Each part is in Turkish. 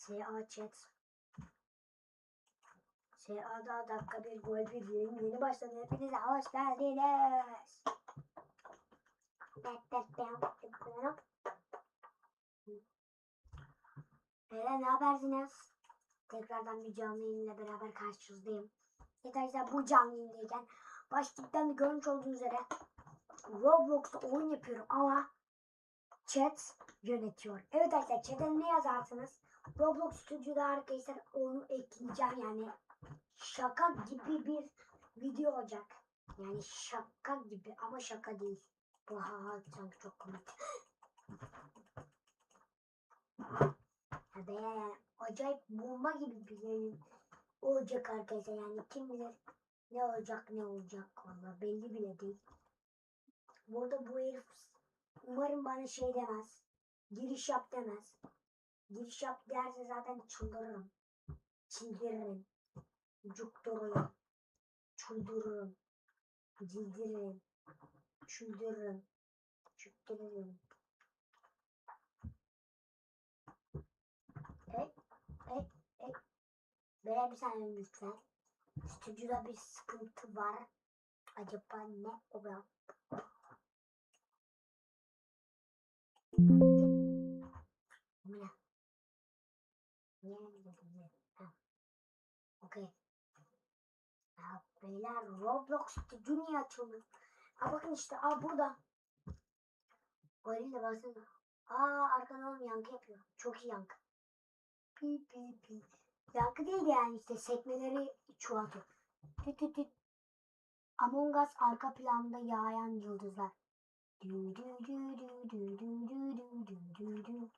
SA chat. SA'da dakika bir gol bir yayın yeni başladı. Hepinize hoş geldiniz. Beyler ne habersiniz? Tekrardan bir canlı yayınla beraber karşınızdayım. Arkadaşlar bu canlı yayındayken başlıktan da görmüş olduğunuz üzere Roblox'ta oyun yapıyorum ama chat yönetiyor. Evet arkadaşlar chat'e ne yazarsınız? Roblox Studio'da arkadaşlar onu ekleyeceğim yani şaka gibi bir video olacak. Yani şaka gibi ama şaka değil. Bu ha ha sanki çok komik. Be yani acayip bomba gibi bir yayın olacak arkadaşlar yani kim bilir ne olacak ne olacak valla belli bile değil. Burada bu herif umarım bana şey demez. Giriş yap demez. Giriş derse zaten çıldırırım. Çıldırırım. Cukdururum. Çıldırırım. Cildiririm. Çıldırırım. Çıldırırım. Hey, hey, hey. Böyle bir saniye lütfen. Stüdyoda bir sıkıntı var. Acaba ne oluyor? Okey. Ya beyler Roblox niye açılmıyor? Ha bakın işte aa burada. Gorille baksana. Aa arkadan oğlum yankı yapıyor. Çok iyi yankı. Pi pi pi. Yankı değil yani işte sekmeleri çoğaltıyor. Tüt tüt tüt. Among Us arka planda yağan yıldızlar. Du du du du du du du du du du du.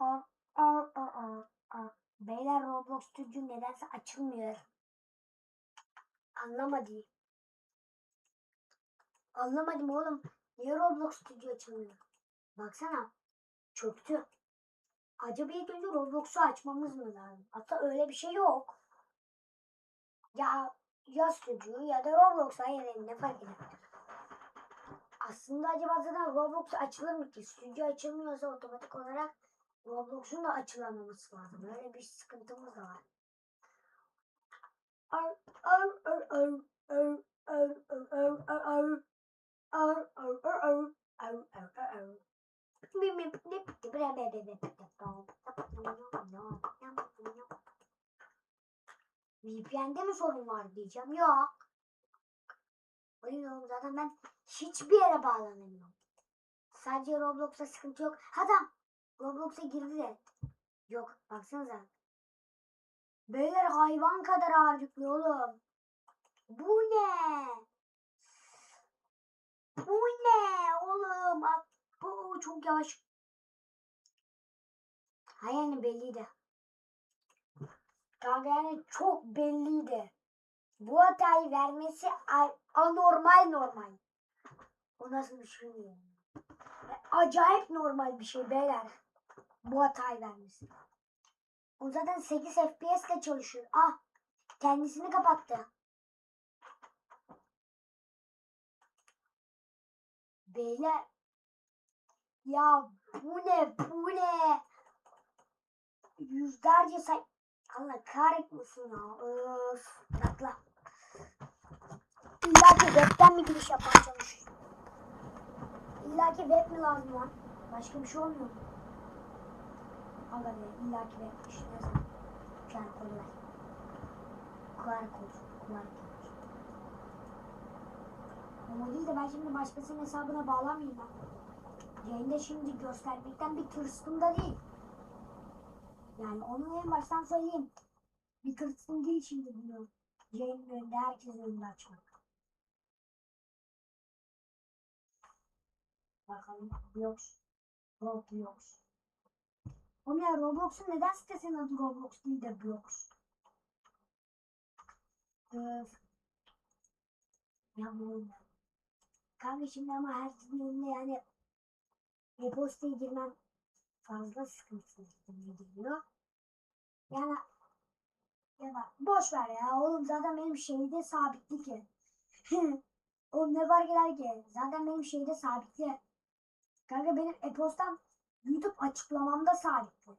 Ar, ar, ar, ar. Beyler Roblox Studio nedense açılmıyor. Anlamadım. Anlamadım oğlum. Niye Roblox Studio açılmıyor? Baksana. Çöktü. Acaba ilk önce Roblox'u açmamız mı lazım? Hatta öyle bir şey yok. Ya ya Studio ya da Roblox hayır ne fark eder? Aslında acaba zaten Roblox açılır mı ki? Studio açılmıyorsa otomatik olarak Roblox'un da açılamaması lazım. Öyle bir sıkıntımız da var. Ar ar ar ar ar ar ar ar ar ar ar ar ar ar ar ar ar VPN'de mi sorun var diyeceğim. Yok. Oyun zaten ben hiçbir yere bağlanamıyorum. Sadece Roblox'a sıkıntı yok. Adam Roblox'a girdi de. Yok baksanıza. Beyler hayvan kadar yüklü oğlum. Bu ne? Bu ne oğlum? Bu çok yavaş. Ha yani belliydi. Kanka yani çok belliydi. Bu hatayı vermesi anormal normal. O nasıl bir şey? Acayip normal bir şey beyler. Bu hatayı vermesi. O zaten 8 FPS ile çalışıyor. Ah kendisini kapattı. Beyler. Ya bu ne bu ne? Yüzlerce say... Allah kahretmesin ya. Öf. Takla. İlla ki webten mi giriş yapmaya çalışıyor? İlla ki web mi lazım lan? Başka bir şey olmuyor mu? Aga be illa ki web işte ne zaman? Yani kolay. Kolay kod. Kolay kod. Ama değil de ben şimdi başkasının hesabına bağlanmayayım ben. Yayında şimdi göstermekten bir tırstım da değil. Yani onu en baştan söyleyeyim. Bir tırstım değil şimdi bunu. Yayın önünde herkesin önünde açmak. Bakalım Roblox. Roblox. Oğlum ya Roblox'un neden sitesinin adı Roblox değil de Blox? Ya bu oyun. Kanka şimdi ama herkesin önüne yani e-postaya girmem fazla sıkıntılı gibi geliyor. Yani ya da boş ver ya oğlum zaten benim şeyde sabitli ki. oğlum ne fark eder ki? Zaten benim şeyde sabitli. Kanka benim e-postam YouTube açıklamamda sabitli.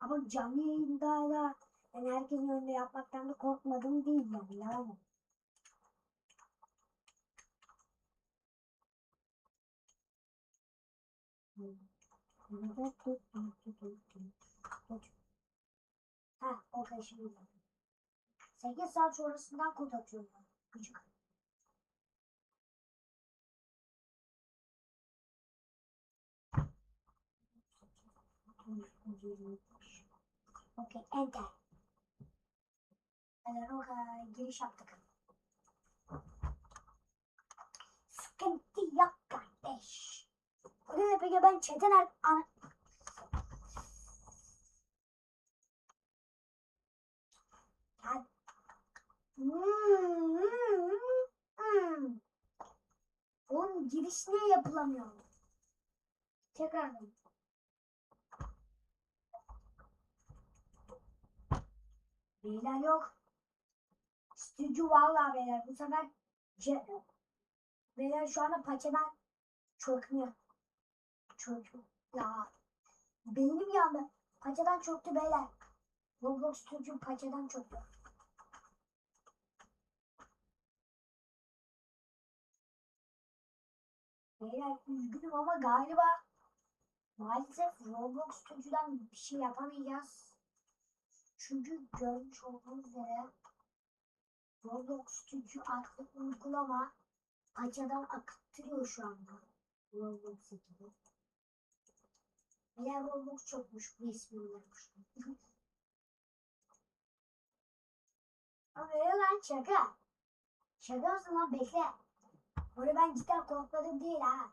Ama canlı yayında da yani herkesin önünde yapmaktan da korkmadım değil yani yok. Ha, okey şimdi. 8 saat sonrasından kod atıyorum. Gıcık. Okey, enter. Evet, okey, giriş yaptık. Sıkıntı yok kardeş. Bugün peki ben çeten er... Ya... Hmm, hmm, hmm. Oğlum giriş niye yapılamıyor? Tekrar Beyler yok. Stüdyo vallahi beyler bu sefer ce... Beyler şu anda paçadan çökmüyor. Çökmüyor. Ya beynim yandı. Paçadan çöktü beyler. Roblox Stüdyo paçadan çöktü. Beyler üzgünüm ama galiba maalesef Roblox Stüdyo'dan bir şey yapamayacağız. Çünkü görmüş olduğunuz üzere Roblox Studio adlı uygulama paçadan akıttırıyor şu anda. Roblox ekibi. Eğer Roblox çokmuş bu ismi olmuş. Ama öyle lan şaka. Şaka mısın lan bekle. Böyle ben cidden korkmadım değil ha.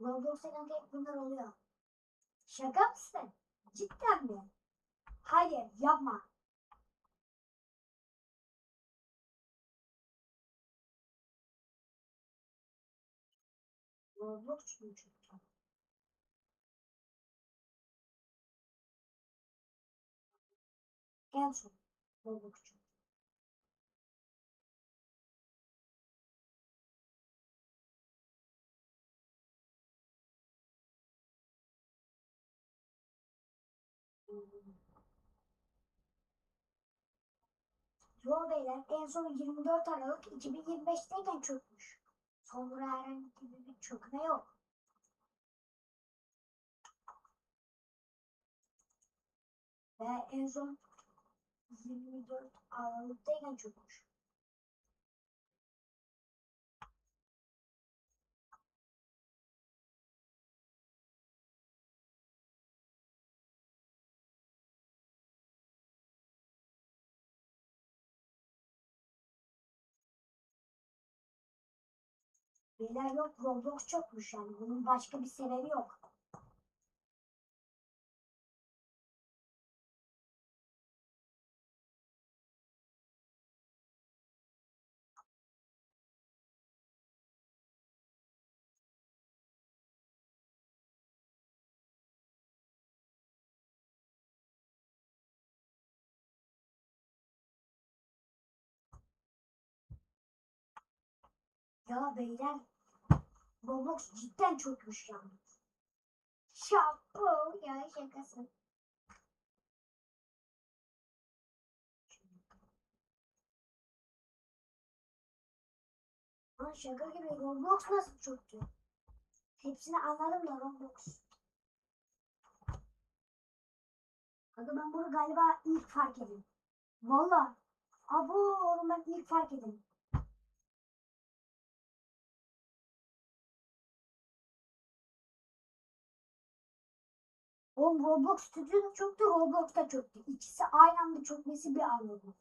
Roblox'ta kanka hep bunlar oluyor. Şaka mısın? Cidden mi? Hayır yapma. Roblox mu? En son Roblox çıktı. Yo beyler en son 24 Aralık 2025'teyken çökmüş. Sonra herhangi bir çökme yok. Ve en son 24 Aralık'tayken çökmüş. Beyler yok Roblox çokmuş yani. Bunun başka bir sebebi yok. Ya beyler Roblox cidden çökmüş yani. Şapo ya şakası. Lan şaka gibi Roblox nasıl çöktü? Hepsini anladım da Roblox. Kanka ben bunu galiba ilk fark edeyim. Valla. Abo oğlum ben ilk fark edeyim. Oğlum Roblox Studio'da çöktü, Roblox'ta çöktü. İkisi aynı anda çökmesi bir anladım.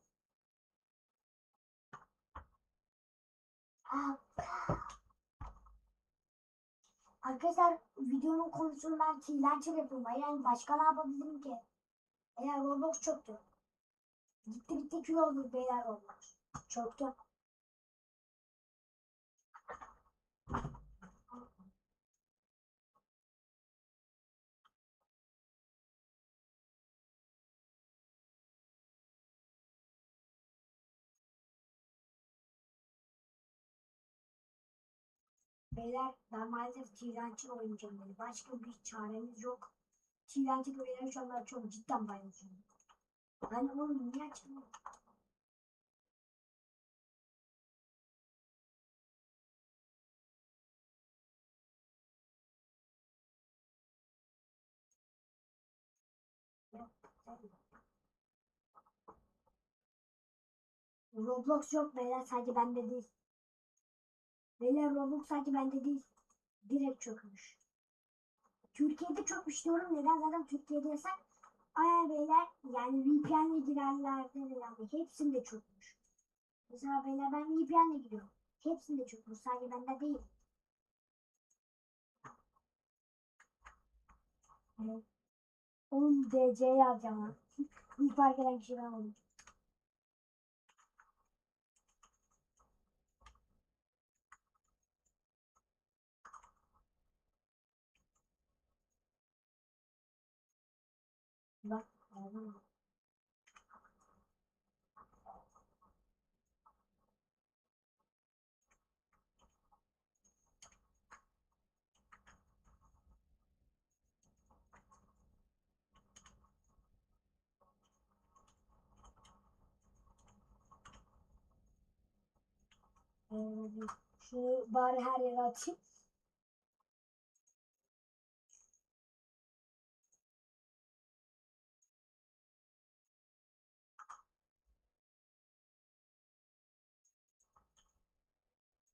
Arkadaşlar videonun konusunu ben freelancer yapıyorum. Yani başka ne yapabilirim ki? Eğer Roblox çöktü. Gitti bitti kül olur beyler Roblox. Çöktü. Beyler ben maalesef Tiranç'ın oynayacağım dedi. Başka bir çaremiz yok. Tiranç'ı beyler şu anda çok cidden bayılıyorum. Ben oğlum niye açmıyorum? Roblox yok beyler sadece bende değil. Beyler Roblox sadece bende değil. Direkt çökmüş. Türkiye'de çökmüş diyorum. Neden? Zaten Türkiye'de yasak. Ay beyler yani VPN'le girenlerde de yani hepsinde çökmüş. Mesela beyler ben VPN'le giriyorum. Hepsinde çökmüş. Sadece bende değil. Evet. Oğlum DC yazacağım. İlk fark eden kişi ben olacağım. Bak. Ee, Şunu bari her yere atayım.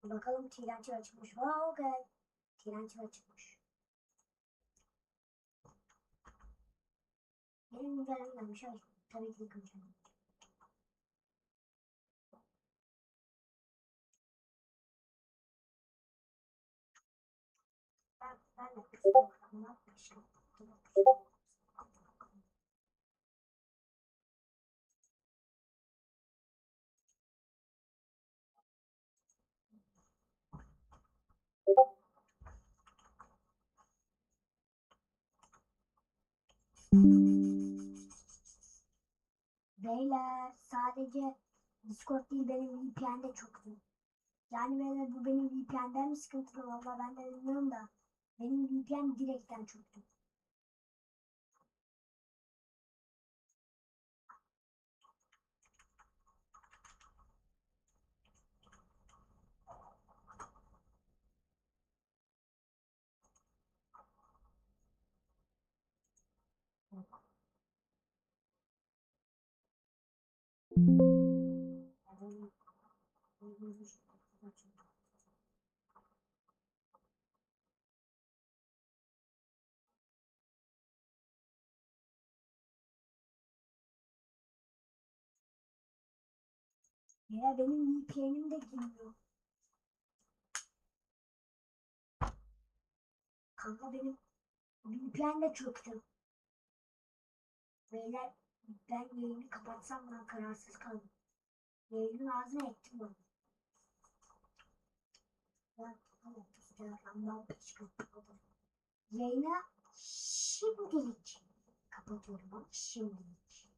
Bakalım Tirançı çıkmış. Wow, okay. Tirançı çıkmış. Benim güncellemem bir şey tabii ki güncellem. Ben, ben de bakma. Bir şey yapmadım. Beyler sadece Discord değil benim VPN'de çoktu. Yani beyler bu benim VPN'den mi sıkıntılı valla ben de bilmiyorum da benim VPN direkten çöktü. Ya benim VPN'im de girmiyor. Kanka benim VPN de çöktü. Beyler ben yayını kapatsam ben kararsız kaldım. Yayının ağzına ettim bunu. Ben tamam Instagram'dan çıkarttım. Yayını şimdilik kapatıyorum ama şimdilik.